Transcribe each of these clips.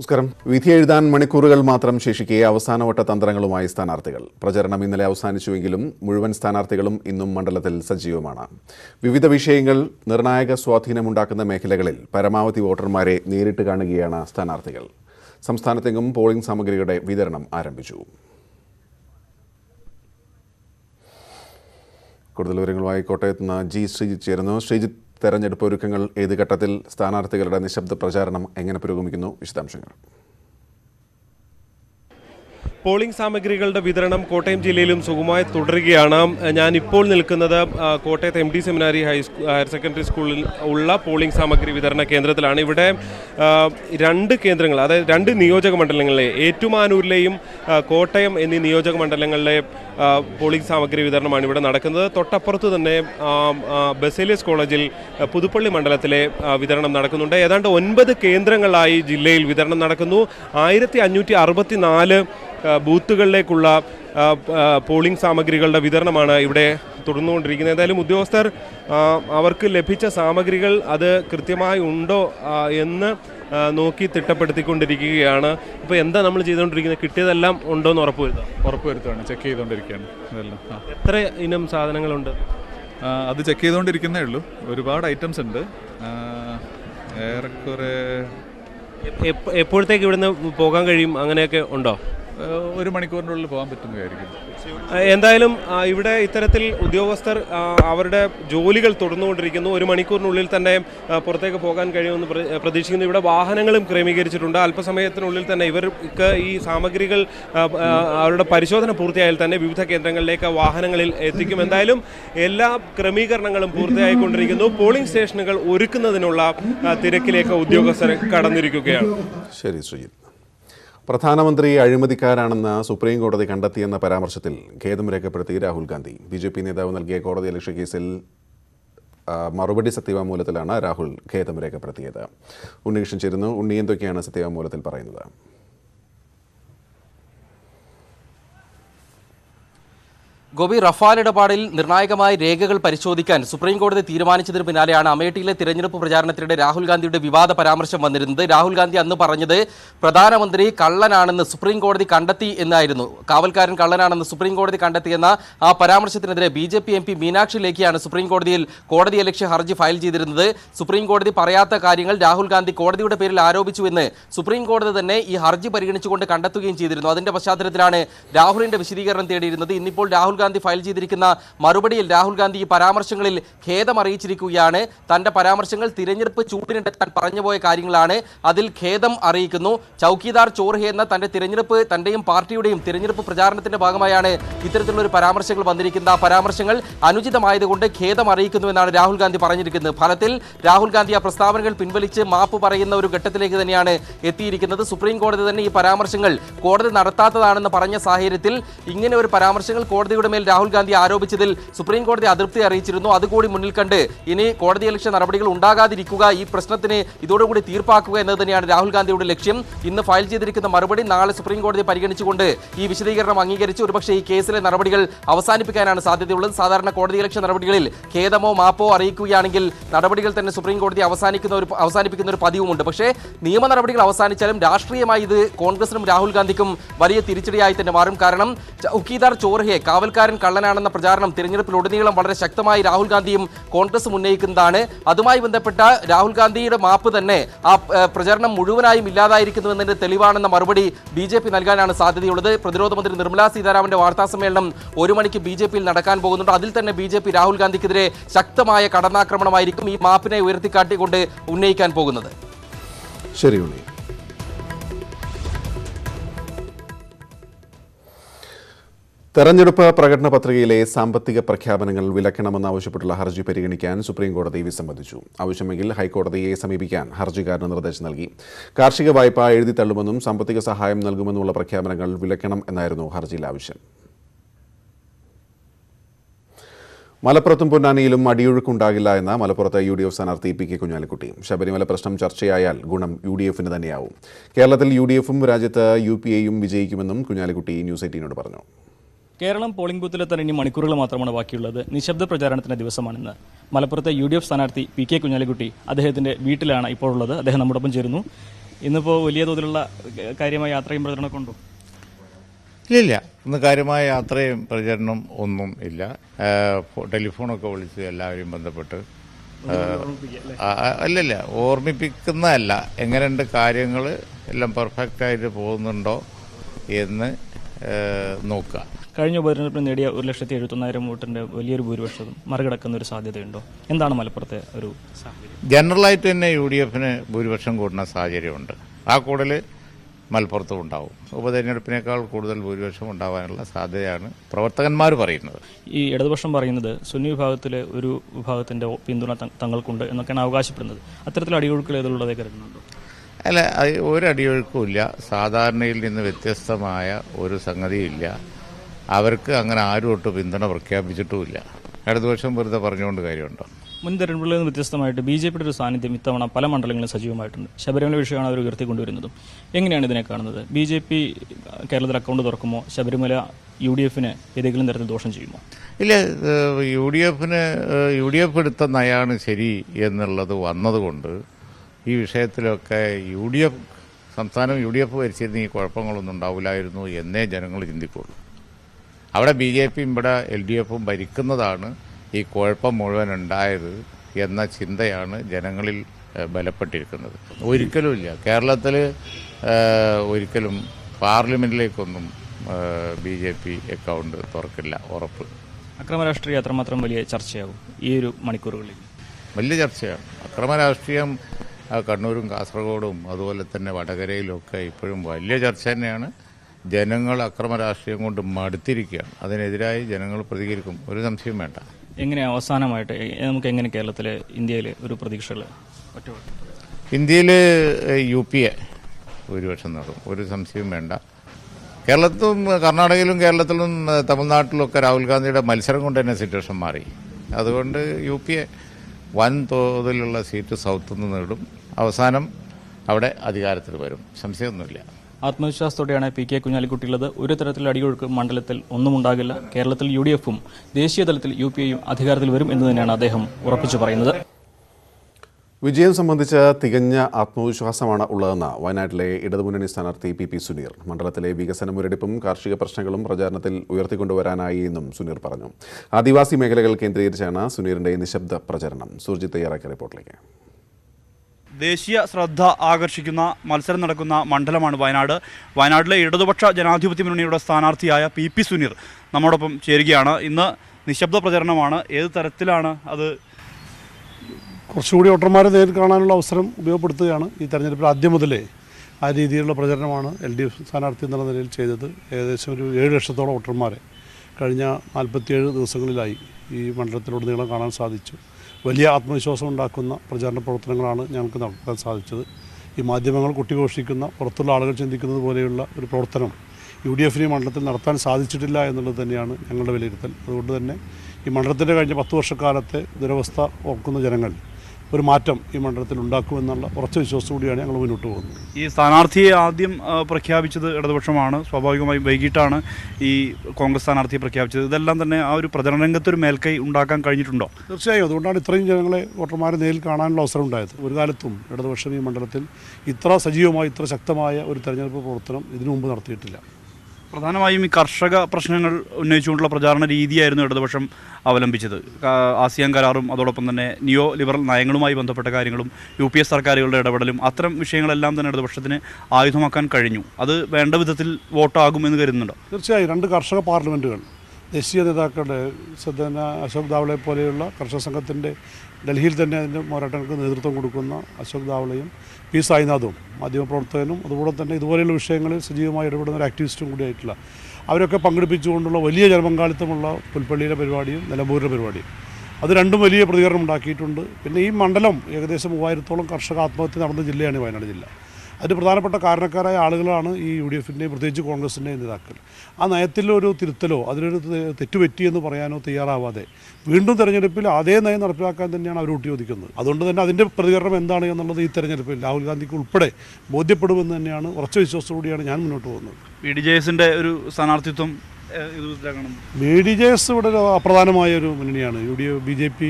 നമസ്കാരം. വിധി എഴുതാൻ മണിക്കൂറുകൾ മാത്രം ശേഷിക്കെ അവസാനവട്ട തന്ത്രങ്ങളുമായി സ്ഥാനാർത്ഥികൾ. പ്രചരണം ഇന്നലെ അവസാനിച്ചുവെങ്കിലും മുഴുവൻ സ്ഥാനാർത്ഥികളും ഇന്നും മണ്ഡലത്തിൽ സജീവമാണ്. വിവിധ വിഷയങ്ങൾ നിർണായക സ്വാധീനമുണ്ടാക്കുന്ന മേഖലകളിൽ പരമാവധി വോട്ടർമാരെ നേരിട്ട് കാണുകയാണ് സ്ഥാനാർത്ഥികൾ. സംസ്ഥാനത്തെങ്ങും പോളിംഗ് സാമഗ്രികളുടെ വിതരണം ആരംഭിച്ചു. കൂടുതൽ വിവരങ്ങളുമായി കോട്ടയത്ത് നിന്ന് ജി ശ്രീജിത്ത് ചേരുന്നു. ശ്രീജിത്ത് തെരഞ്ഞെടുപ്പ് ഒരുക്കങ്ങൾ ഏത് ഘട്ടത്തിൽ സ്ഥാനാർത്ഥികളുടെ നിശബ്ദ പ്രചാരണം എങ്ങനെ പുരോഗമിക്കുന്നു? വിശദാംശങ്ങൾ. പോളിംഗ് സാമഗ്രികളുടെ വിതരണം കോട്ടയം ജില്ലയിലും സുഗമമായി തുടരുകയാണ്. ഞാൻ ഇപ്പോൾ നിൽക്കുന്നത് കോട്ടയത്ത് M D seminary high school higher secondary സ്കൂളിൽ ഉള്ള പോളിംഗ് സാമഗ്രി വിതരണ കേന്ദ്രത്തിലാണ്. ഇവിടെ രണ്ട് കേന്ദ്രങ്ങൾ അതായത് രണ്ട് നിയോജക മണ്ഡലങ്ങളിലെ ഏറ്റുമാനൂരിലെയും കോട്ടയം എന്നീ നിയോജക മണ്ഡലങ്ങളിലെ പോളിംഗ് സാമഗ്രി വിതരണമാണ് ഇവിടെ നടക്കുന്നത്. തൊട്ടപ്പുറത്ത് തന്നെ ബസേലിയസ് കോളേജിൽ പുതുപ്പള്ളി മണ്ഡലത്തിലെ വിതരണം നടക്കുന്നുണ്ട്. ഏതാണ്ട് ഒൻപത് കേന്ദ്രങ്ങളായി ജില്ലയിൽ വിതരണം നടക്കുന്നു. ആയിരത്തി അഞ്ഞൂറ്റി അറുപത്തിനാല് ആ, ബൂത്തുകളിലേക്കുള്ള പോളിംഗ് സാമഗ്രികളുടെ വിതരണമാണ് ഇവിടെ തുടർന്നുകൊണ്ടിരിക്കുന്നത്. ഏതായാലും ഉദ്യോഗസ്ഥർ അവർക്ക് ലഭിച്ച സാമഗ്രികൾ അത് കൃത്യമായി ഉണ്ടോ എന്ന് നോക്കി തിട്ടപ്പെടുത്തിക്കൊണ്ടിരിക്കുകയാണ്. ഇപ്പോൾ എന്താ നമ്മൾ ചെയ്തുകൊണ്ടിരിക്കുന്നത്? കിട്ടിയതെല്ലാം ഉണ്ടോ എന്ന് ഉറപ്പുവരുത്താം ഉറപ്പുവരുത്തുകയാണ് ചെക്ക് ചെയ്തുകൊണ്ടിരിക്കുകയാണ്. ഇതെല്ലാം. എത്ര ഇനം സാധനങ്ങളുണ്ട്? അത് ചെക്ക് ചെയ്തുകൊണ്ടിരിക്കുന്നേ ഉള്ളൂ. ഒരുപാട് ഐറ്റംസ് ഉണ്ട്. ഏറെക്കുറെ എപ്പ- എപ്പ- എപ്പോഴത്തേക്ക് ഇവിടുന്ന് പോകാൻ കഴിയും? അങ്ങനെയൊക്കെ ഉണ്ടോ? ഒരു മണിക്കൂറിന്റെ ഉള്ളിൽ പോകാൻ പറ്റുന്നതായിരിക്കും. എന്തായാലും ഇവിടെ ഇത്തരത്തിൽ ഉദ്യോഗസ്ഥർ അവരുടെ ജോലികൾ തുടർന്നുകൊണ്ടിരിക്കുന്നു. ഒരു മണിക്കൂറിനുള്ളിൽ തന്നെ പുറത്തേക്ക് പോകാൻ കഴിയുമെന്ന് പ്രതീക്ഷിക്കുന്നു. ഇവിടെ വാഹനങ്ങളും ക്രമീകരിച്ചിട്ടുണ്ട്. അല്പസമയത്തിനുള്ളിൽ തന്നെ ഇവർക്ക് ഈ സാമഗ്രികൾ അവരുടെ പരിശോധന പൂർത്തിയായാൽ തന്നെ വിവിധ കേന്ദ്രങ്ങളിലേക്ക് വാഹനങ്ങളിൽ എത്തിക്കും. എന്തായാലും എല്ലാ ക്രമീകരണങ്ങളും പൂർത്തിയായിക്കൊണ്ടിരിക്കുന്നു. പോളിംഗ് സ്റ്റേഷനുകൾ ഒരുക്കുന്നതിനുള്ള തിരക്കിലേക്ക് ഉദ്യോഗസ്ഥർ കടന്നിരിക്കുകയാണ്. ശരി ശ്രീജിത്ത്. പ്രധാനമന്ത്രി അഴിമതിക്കാരാണെന്ന് സുപ്രീം കോടതി കണ്ടെത്തിയെന്ന പരാമർശത്തിൽ ഖേദം രേഖപ്പെടുത്തി Rahul Gandhi. B J P നേതാവ് നൽകിയ കോടതി അലക്ഷ്യ കേസിൽ മറുപടി സത്യവാങ്മൂലത്തിലാണ് രാഹുൽ ഖേദം രേഖപ്പെടുത്തിയത്. ഉണ്ണികൃഷ്ണൻ ചേരുന്നു. ഉണ്ണി എന്തൊക്കെയാണ് സത്യവാങ്മൂലത്തിൽ പറയുന്നത്? ഗോപി റഫാൽ ഇടപാടിൽ നിർണായകമായ രേഖകൾ പരിശോധിക്കാൻ സുപ്രീം കോടതി തീരുമാനിച്ചതിന് പിന്നാലെയാണ് അമേഠിയിലെ തിരഞ്ഞെടുപ്പ് പ്രചാരണത്തിനിടെ രാഹുൽ ഗാന്ധിയുടെ വിവാദ പരാമർശം വന്നിരുന്നത്. രാഹുൽ ഗാന്ധി അന്ന് പറഞ്ഞത് പ്രധാനമന്ത്രി കള്ളനാണെന്ന് സുപ്രീം കോടതി കണ്ടെത്തി എന്നായിരുന്നു. കാവൽക്കാരൻ കള്ളനാണെന്ന് സുപ്രീം കോടതി കണ്ടെത്തിയെന്ന ആ പരാമർശത്തിനെതിരെ B J P M P Meenakshi ലേഖിയാണ് supreme കോടതിയിൽ കോടതി അലക്ഷ്യ ഹർജി ഫയൽ ചെയ്തിരുന്നത്. സുപ്രീം കോടതി പറയാത്ത കാര്യങ്ങൾ രാഹുൽ ഗാന്ധി കോടതിയുടെ പേരിൽ ആരോപിച്ചുവെന്ന് സുപ്രീം കോടതി തന്നെ ഈ ഹർജി പരിഗണിച്ചുകൊണ്ട് കണ്ടെത്തുകയും ചെയ്തിരുന്നു. അതിന്റെ പശ്ചാത്തലത്തിലാണ് രാഹുലിന്റെ വിശദീകരണം തേടിയിരുന്നത്. ഇന്നിപ്പോൾ രാഹുൽ ഗാന്ധി ഫയൽ ചെയ്തിരിക്കുന്ന മറുപടിയിൽ രാഹുൽ ഗാന്ധി ഈ പരാമർശങ്ങളിൽ ഖേദം അറിയിച്ചിരിക്കുകയാണ് തന്റെ പരാമർശങ്ങൾ തിരഞ്ഞെടുപ്പ് ചൂടിനിടെ പറഞ്ഞുപോയ കാര്യങ്ങളാണ്. അതിൽ ഖേദം അറിയിക്കുന്നു. ചൌക്കിദാർ ചോർഹെ എന്ന തന്റെ തിരഞ്ഞെടുപ്പ് തന്റെയും പാർട്ടിയുടെയും തിരഞ്ഞെടുപ്പ് പ്രചാരണത്തിന്റെ ഭാഗമായാണ് ഇത്തരത്തിലുള്ള ഒരു പരാമർശങ്ങൾ വന്നിരിക്കുന്നത്. പരാമർശങ്ങൾ അനുചിതമായതുകൊണ്ട് ഖേദം അറിയിക്കുന്നുവെന്നാണ് രാഹുൽ ഗാന്ധി പറഞ്ഞിരിക്കുന്നത്. ഫലത്തിൽ രാഹുൽ ഗാന്ധി ആ പ്രസ്താവനകൾ പിൻവലിച്ച് മാപ്പ് പറയുന്ന ഒരു ഘട്ടത്തിലേക്ക് തന്നെയാണ് എത്തിയിരിക്കുന്നത്. സുപ്രീം കോടതി തന്നെ ഈ പരാമർശങ്ങൾ കോടതി നടത്താത്തതാണെന്ന് പറഞ്ഞ സാഹചര്യത്തിൽ ഇങ്ങനെ ഒരു പരാമർശങ്ങൾ കോടതിയുടെ മേൽ രാഹുൽ ഗാന്ധി ആരോപിച്ചതിൽ സുപ്രീം കോടതി അതൃപ്തി അറിയിച്ചിരുന്നു. അതുകൂടി മുന്നിൽ കണ്ട് ഇനി കോടതി ലക്ഷ്യ നടപടികൾ ഉണ്ടാകാതിരിക്കുക ഈ പ്രശ്നത്തിന് ഇതോടുകൂടി തീർപ്പാക്കുക എന്നത് തന്നെയാണ് രാഹുൽ ഗാന്ധിയുടെ ലക്ഷ്യം. ഇന്ന് ഫയൽ ചെയ്തിരിക്കുന്ന മറുപടി നാളെ സുപ്രീം കോടതി പരിഗണിച്ചുകൊണ്ട് ഈ വിശദീകരണം അംഗീകരിച്ച്. ഒരുപക്ഷെ ഈ കേസിലെ നടപടികൾ അവസാനിപ്പിക്കാനാണ് സാധ്യതയുള്ളത്. സാധാരണ കോടതി ലക്ഷ്യ നടപടികളിൽ ഖേദമോ മാപ്പോ അറിയിക്കുകയാണെങ്കിൽ നടപടികൾ തന്നെ സുപ്രീം കോടതി അവസാനിക്കുന്ന ഒരു അവസാനിപ്പിക്കുന്ന ഒരു പതിവുമുണ്ട്. പക്ഷേ നിയമ നടപടികൾ അവസാനിച്ചാലും രാഷ്ട്രീയമായി ഇത് കോൺഗ്രസിനും രാഹുൽ ഗാന്ധിക്കും വലിയ തിരിച്ചടിയായി തന്നെ മാറും. കാരണം ചൌക്കീദാർ ചോർഹയെ കാവൽക്കാരൻ കള്ളനാണെന്ന പ്രചാരണം തിരഞ്ഞെടുപ്പിലുടനീളം വളരെ ശക്തമായി രാഹുൽ ഗാന്ധിയും കോൺഗ്രസും ഉന്നയിക്കുന്നതാണ്. അതുമായി ബന്ധപ്പെട്ട രാഹുൽ ഗാന്ധിയുടെ മാപ്പ് തന്നെ ആ പ്രചരണം മുഴുവനായും ഇല്ലാതായിരിക്കുന്നുവെന്നതിന്റെ തെളിവാണെന്ന മറുപടി ബി ജെ പി നൽകാനാണ് സാധ്യതയുള്ളത്. പ്രതിരോധ മന്ത്രി നിർമ്മലാ സീതാരാമന്റെ വാർത്താ സമ്മേളനം ഒരു മണിക്ക് ബി ജെ പിയിൽ നടക്കാൻ പോകുന്നുണ്ട്. അതിൽ തന്നെ ബി ജെ പി രാഹുൽ ഗാന്ധിക്കെതിരെ ശക്തമായ കടന്നാക്രമണമായിരിക്കും ഈ മാപ്പിനെ ഉയർത്തിക്കാട്ടിക്കൊണ്ട് ഉന്നയിക്കാൻ പോകുന്നത്. ശരി തെരഞ്ഞെടുപ്പ് പ്രകടന പത്രികയിലെ സാമ്പത്തിക പ്രഖ്യാപനങ്ങൾ വിലക്കണമെന്നാവശ്യപ്പെട്ടുള്ള ഹർജി പരിഗണിക്കാൻ സുപ്രീംകോടതി വിസമ്മതിച്ചു. ആവശ്യമെങ്കിൽ ഹൈക്കോടതിയെ സമീപിക്കാൻ ഹർജിക്കാരന് നിർദ്ദേശം നൽകി. കാർഷിക വായ്പ എഴുതി തള്ളുമെന്നും സാമ്പത്തിക സഹായം നൽകുമെന്നുമുള്ള പ്രഖ്യാപനങ്ങൾ വിലക്കണം എന്നായിരുന്നു ഹർജിയിൽ ആവശ്യം. മലപ്പുറത്തും പൊന്നാനിയിലും അടിയൊഴുക്കുണ്ടാകില്ല എന്ന മലപ്പുറത്ത് യു ഡി എഫ് സ്ഥാനാർത്ഥി പി കെ കുഞ്ഞാലിക്കുട്ടി. ശബരിമല പ്രശ്നം ചർച്ചയായാൽ ഗുണം യു ഡി എഫിന് തന്നെയാവും. കേരളത്തിൽ യു ഡി എഫും രാജ്യത്ത് യു പി എയും വിജയിക്കുമെന്നും കുഞ്ഞാലിക്കുട്ടി ന്യൂസ് എയ്റ്റീനോട് പറഞ്ഞു. കേരളം പോളിംഗ് ബൂത്തിലെ തന്നെ ഇനി മണിക്കൂറുകൾ മാത്രമാണ് ബാക്കിയുള്ളത്. നിശബ്ദ പ്രചാരണത്തിന്റെ ദിവസമാണിന്ന്. മലപ്പുറത്തെ യു ഡി എഫ് സ്ഥാനാർത്ഥി പി കെ കുഞ്ഞാലിക്കുട്ടി അദ്ദേഹത്തിന്റെ വീട്ടിലാണ് ഇപ്പോൾ ഉള്ളത്. അദ്ദേഹം നമ്മോടൊപ്പം ചേരുന്നു. ഇന്നിപ്പോൾ വലിയ തോതിലുള്ള കാര്യമായ യാത്രയും പ്രചരണമൊക്കെ ഉണ്ടോ? ഇല്ലില്ല. ഇന്ന് കാര്യമായ യാത്രയും പ്രചരണം ഒന്നും ഇല്ല. ടെലിഫോണൊക്കെ വിളിച്ച് എല്ലാവരെയും ബന്ധപ്പെട്ട് അല്ലല്ല. ഓർമ്മിപ്പിക്കുന്നതല്ല. എങ്ങനെയുണ്ട് കാര്യങ്ങൾ എല്ലാം പെർഫെക്റ്റായിട്ട് പോകുന്നുണ്ടോ എന്ന് നോക്കുക. കഴിഞ്ഞ ഉപതെരഞ്ഞെടുപ്പിൽ നേടിയ ഒരു ലക്ഷത്തി എഴുപത്തൊന്നായിരം വോട്ടിന്റെ വലിയൊരു ഭൂരിപക്ഷം മറികടക്കുന്ന ഒരു സാധ്യതയുണ്ടോ? എന്താണ് മലപ്പുറത്തെ ഒരു ജനറലായിട്ട് തന്നെ യു ഡി എഫിന് ഭൂരിപക്ഷം കൂടുന്ന സാഹചര്യമുണ്ട്. ആ കൂടൽ മലപ്പുറത്തും ഉണ്ടാവും. ഉപതെരഞ്ഞെടുപ്പിനേക്കാൾ കൂടുതൽ ഭൂരിപക്ഷം ഉണ്ടാവാനുള്ള സാധ്യതയാണ് പ്രവർത്തകന്മാർ പറയുന്നത്. ഈ ഇടതുപക്ഷം പറയുന്നത് സുന്നി വിഭാഗത്തിലെ ഒരു വിഭാഗത്തിന്റെ പിന്തുണ തങ്ങൾക്കുണ്ട് എന്നൊക്കെയാണ് അവകാശപ്പെടുന്നത്. അത്തരത്തിൽ അടിയൊഴുക്കുകൾ ഏതുള്ളതേ കരുതുന്നുണ്ടോ? അല്ല ഒരു അടിയൊഴുക്കും ഇല്ല. സാധാരണയിൽ നിന്ന് വ്യത്യസ്തമായ ഒരു സംഗതിയില്ല അവർക്ക് അങ്ങനെ ആരും ഒട്ട് പിന്തുണ പ്രഖ്യാപിച്ചിട്ടുമില്ല. ഇടതുപക്ഷം വെറുതെ പറഞ്ഞുകൊണ്ട് കാര്യമുണ്ടോ? മുൻ തെരഞ്ഞെടുപ്പിൽ നിന്ന് വ്യത്യസ്തമായിട്ട് ബി ജെ പിയുടെ ഒരു സാന്നിധ്യം ഇത്തവണ പല മണ്ഡലങ്ങളിലും സജീവമായിട്ടുണ്ട്. ശബരിമല വിഷയമാണ് അവർ ഉയർത്തിക്കൊണ്ടുവരുന്നതും എങ്ങനെയാണ് ഇതിനെ കാണുന്നത്? ബി ജെ പി കേരളത്തിൽ അക്കൗണ്ട് തുറക്കുമോ? ശബരിമല യു ഡി എഫിന് ഏതെങ്കിലും തരത്തിൽ ദോഷം ചെയ്യുമോ? ഇല്ല യു ഡി എഫിന് യു ഡി എഫ് എടുത്ത നയാണ് ശരി എന്നുള്ളത് വന്നതുകൊണ്ട് ഈ വിഷയത്തിലൊക്കെ യു ഡി എഫ് സംസ്ഥാനം യു ഡി എഫ് ഭരിച്ചിരുന്ന ഈ കുഴപ്പങ്ങളൊന്നും ഉണ്ടാവില്ലായിരുന്നു എന്നേ ജനങ്ങൾ ചിന്തിക്കുള്ളൂ. അവിടെ ബി ജെ പിയും ഇവിടെ എൽ ഡി എഫും ഭരിക്കുന്നതാണ് ഈ കുഴപ്പം മുഴുവൻ ഉണ്ടായത് എന്ന ചിന്തയാണ് ജനങ്ങളിൽ ബലപ്പെട്ടിരിക്കുന്നത്. ഒരിക്കലുമില്ല കേരളത്തിൽ ഒരിക്കലും പാർലമെന്റിലേക്കൊന്നും ബി ജെ പി അക്കൗണ്ട് തുറക്കില്ല ഉറപ്പ്. അക്രമ രാഷ്ട്രീയം അത്രമാത്രം വലിയ ചർച്ചയാകും ഈ ഒരു മണിക്കൂറുകളിൽ. വലിയ ചർച്ചയാണ്. അക്രമ രാഷ്ട്രീയം കണ്ണൂരും കാസർഗോഡും അതുപോലെ തന്നെ വടകരയിലൊക്കെ ഇപ്പോഴും വലിയ ചർച്ച തന്നെയാണ്. ജനങ്ങൾ അക്രമ രാഷ്ട്രീയം കൊണ്ട് മടുത്തിരിക്കുകയാണ്. അതിനെതിരായി ജനങ്ങൾ പ്രതികരിക്കും. ഒരു സംശയം വേണ്ട. എങ്ങനെ അവസാനമായിട്ട് നമുക്ക് എങ്ങനെ കേരളത്തിലെ ഇന്ത്യയിലെ ഒരു പ്രതീക്ഷകൾ ഇന്ത്യയിൽ യു പി എ ഭൂരിപക്ഷം നേടും. ഒരു സംശയവും വേണ്ട. കേരളത്തും കർണാടകയിലും കേരളത്തിലും തമിഴ്നാട്ടിലും ഒക്കെ രാഹുൽ ഗാന്ധിയുടെ മത്സരം കൊണ്ട് തന്നെ സിറ്റുവേഷൻ മാറി. അതുകൊണ്ട് യു പി എ വൻ തോതിലുള്ള സീറ്റ് സൗത്ത് നിന്ന് നേടും. അവസാനം അവിടെ അധികാരത്തിൽ വരും. സംശയമൊന്നുമില്ല. ആത്മവിശ്വാസത്തോടെയാണ് പി കെ കുഞ്ഞാലിക്കുട്ടിയുള്ളത് ഒരു തരത്തിൽ അടിയൊഴുക്ക് മണ്ഡലത്തിൽ ഒന്നും ഉണ്ടാകില്ല കേരളത്തിൽ യു ഡി എഫും ദേശീയ തലത്തിൽ യു പി എയും അധികാരത്തിൽ വരും എന്ന് തന്നെയാണ് അദ്ദേഹം ഉറപ്പിച്ചു പറയുന്നത്. വിജയം സംബന്ധിച്ച തികഞ്ഞ ആത്മവിശ്വാസമാണ് ഉള്ളതെന്ന് വയനാട്ടിലെ ഇടതുമുന്നണി സ്ഥാനാർത്ഥി പി പി സുനീർ മണ്ഡലത്തിലെ വികസന മുരടിപ്പും കാർഷിക പ്രശ്നങ്ങളും പ്രചാരണത്തിൽ ഉയർത്തിക്കൊണ്ടുവരാനായി എന്നും സുനീർ പറഞ്ഞു. ആദിവാസി മേഖലകൾ കേന്ദ്രീകരിച്ചാണ് സുനീറിന്റെ നിശബ്ദ പ്രചരണം. സുർജിത്ത് തയ്യാറാക്കിയ റിപ്പോർട്ടിലേക്ക്. ദേശീയ ശ്രദ്ധ ആകർഷിക്കുന്ന മത്സരം നടക്കുന്ന മണ്ഡലമാണ് വയനാട്. വയനാട്ടിലെ ഇടതുപക്ഷ ജനാധിപത്യ മുന്നണിയുടെ സ്ഥാനാർത്ഥിയായ പി പി സുനീർ നമ്മോടൊപ്പം ചേരുകയാണ്. ഇന്ന് നിശബ്ദ പ്രചരണമാണ്. ഏത് തരത്തിലാണ് അത്? കുറച്ചുകൂടി വോട്ടർമാരെ നേരിൽ കാണാനുള്ള അവസരം ഉപയോഗപ്പെടുത്തുകയാണ് ഈ തെരഞ്ഞെടുപ്പിൽ ആദ്യം മുതലേ ആ രീതിയിലുള്ള പ്രചരണമാണ് എൽ ഡി എഫ് സ്ഥാനാർത്ഥി എന്നുള്ള നിലയിൽ ചെയ്തത്. ഏകദേശം ഒരു ഏഴ് ലക്ഷത്തോളം വോട്ടർമാരെ കഴിഞ്ഞ നാൽപ്പത്തിയേഴ് ദിവസങ്ങളിലായി ഈ മണ്ഡലത്തിലുടനീളം കാണാൻ സാധിച്ചു. വലിയ ആത്മവിശ്വാസം ഉണ്ടാക്കുന്ന പ്രചാരണ പ്രവർത്തനങ്ങളാണ് ഞങ്ങൾക്ക് നടത്താൻ സാധിച്ചത്. ഈ മാധ്യമങ്ങൾ കുട്ടിഘോഷിക്കുന്ന പുറത്തുള്ള ആളുകൾ ചിന്തിക്കുന്നത് പോലെയുള്ള ഒരു പ്രവർത്തനം യു ഡി എഫിന് ഈ മണ്ഡലത്തിൽ നടത്താൻ സാധിച്ചിട്ടില്ല എന്നുള്ളത് തന്നെയാണ് ഞങ്ങളുടെ വിലയിരുത്തൽ. അതുകൊണ്ട് തന്നെ ഈ മണ്ഡലത്തിന്റെ കഴിഞ്ഞ പത്ത് വർഷക്കാലത്തെ ദുരവസ്ഥ ഓർക്കുന്ന ജനങ്ങൾ ഒരു മാറ്റം ഈ മണ്ഡലത്തിൽ ഉണ്ടാക്കുമെന്നുള്ള ഉറച്ച വിശ്വാസം കൂടിയാണ് ഞങ്ങൾ മുന്നോട്ട് പോകുന്നത്. ഈ സ്ഥാനാർത്ഥിയെ ആദ്യം പ്രഖ്യാപിച്ചത് ഇടതുപക്ഷമാണ്. സ്വാഭാവികമായും വൈകിട്ടാണ് ഈ കോൺഗ്രസ് സ്ഥാനാർത്ഥിയെ പ്രഖ്യാപിച്ചത്. ഇതെല്ലാം തന്നെ ആ ഒരു പ്രചരണ രംഗത്തൊരു മേൽക്കൈ ഉണ്ടാക്കാൻ കഴിഞ്ഞിട്ടുണ്ടോ? തീർച്ചയായും. അതുകൊണ്ടാണ് ഇത്രയും ജനങ്ങളെ വോട്ടർമാരെ നേരിൽ കാണാനുള്ള അവസരം ഉണ്ടായത്. ഒരു കാലത്തും ഇടതുപക്ഷം ഈ മണ്ഡലത്തിൽ ഇത്ര സജീവമായി ഇത്ര ശക്തമായ ഒരു തെരഞ്ഞെടുപ്പ് പ്രവർത്തനം ഇതിനു മുമ്പ് നടത്തിയിട്ടില്ല. പ്രധാനമായും ഈ കർഷക പ്രശ്നങ്ങൾ ഉന്നയിച്ചുകൊണ്ടുള്ള പ്രചാരണ രീതിയായിരുന്നു ഇടതുപക്ഷം അവലംബിച്ചത്. ആസിയാൻ കരാറും അതോടൊപ്പം തന്നെ നിയോ ലിബറൽ നയങ്ങളുമായി ബന്ധപ്പെട്ട കാര്യങ്ങളും യു പി എസ് സർക്കാരുകളുടെ ഇടപെടലും അത്തരം വിഷയങ്ങളെല്ലാം തന്നെ ഇടതുപക്ഷത്തിന് ആയുധമാക്കാൻ കഴിഞ്ഞു. അത് വേണ്ട വിധത്തിൽ വോട്ടാകുമെന്ന് കരുതുന്നുണ്ടോ? തീർച്ചയായും രണ്ട് കർഷക പാർലമെന്റുകൾ ദേശീയ നേതാക്കളുടെ സദന അശോക് ദാവളെ പോലെയുള്ള കർഷക സംഘത്തിന്റെ ഡൽഹിയിൽ തന്നെ അതിന്റെ പോരാട്ടങ്ങൾക്ക് നേതൃത്വം കൊടുക്കുന്ന അശോക് ദാവളയും പി സായിനാഥും മാധ്യമപ്രവർത്തകനും അതുപോലെ തന്നെ ഇതുപോലെയുള്ള വിഷയങ്ങളിൽ സജീവമായി ഇടപെടുന്ന ഒരു ആക്ടിവിസ്റ്റും കൂടിയായിട്ടുള്ള അവരൊക്കെ പങ്കെടുപ്പിച്ചുകൊണ്ടുള്ള വലിയ ജനപങ്കാളിത്തമുള്ള പുൽപ്പള്ളിയിലെ പരിപാടിയും നിലമ്പൂരിലെ പരിപാടിയും. അത് രണ്ടും വലിയ പ്രതികരണം ഉണ്ടാക്കിയിട്ടുണ്ട്. പിന്നെ ഈ മണ്ഡലം ഏകദേശം മൂവായിരത്തോളം കർഷക ആത്മഹത്യ നടന്ന ജില്ലയാണ് വയനാട് ജില്ല. അതിന് പ്രധാനപ്പെട്ട കാരണക്കാരായ ആളുകളാണ് ഈ യു ഡി എഫിന്റെയും പ്രത്യേകിച്ച് കോൺഗ്രസിന്റെയും നേതാക്കൾ. ആ നയത്തിലൊരു തിരുത്തലോ അതിലൊരു തെറ്റുപറ്റിയെന്ന് തെറ്റുപറ്റി എന്ന് പറയാനോ തയ്യാറാവാതെ വീണ്ടും തെരഞ്ഞെടുപ്പിൽ അതേ നയം നടപ്പിലാക്കാൻ തന്നെയാണ് അവർ ഊട്ടിയോദിക്കുന്നത്. അതുകൊണ്ട് തന്നെ അതിന്റെ പ്രതികരണം എന്താണ് എന്നുള്ളത് ഈ തെരഞ്ഞെടുപ്പിൽ രാഹുൽ ഗാന്ധിക്ക് ഉൾപ്പെടെ ബോധ്യപ്പെടുമെന്ന് തന്നെയാണ് ഉറച്ച വിശ്വാസത്തോടെയാണ് ഞാൻ മുന്നോട്ട് പോകുന്നത്. ബി ഡി ജെ എസിന്റെ ഒരു സ്ഥാനാർത്ഥിത്വം ബി ഡി ജെ എസ് ഇവിടെ ഒരു അപ്രധാനമായ ഒരു മുന്നണിയാണ്. U D B J P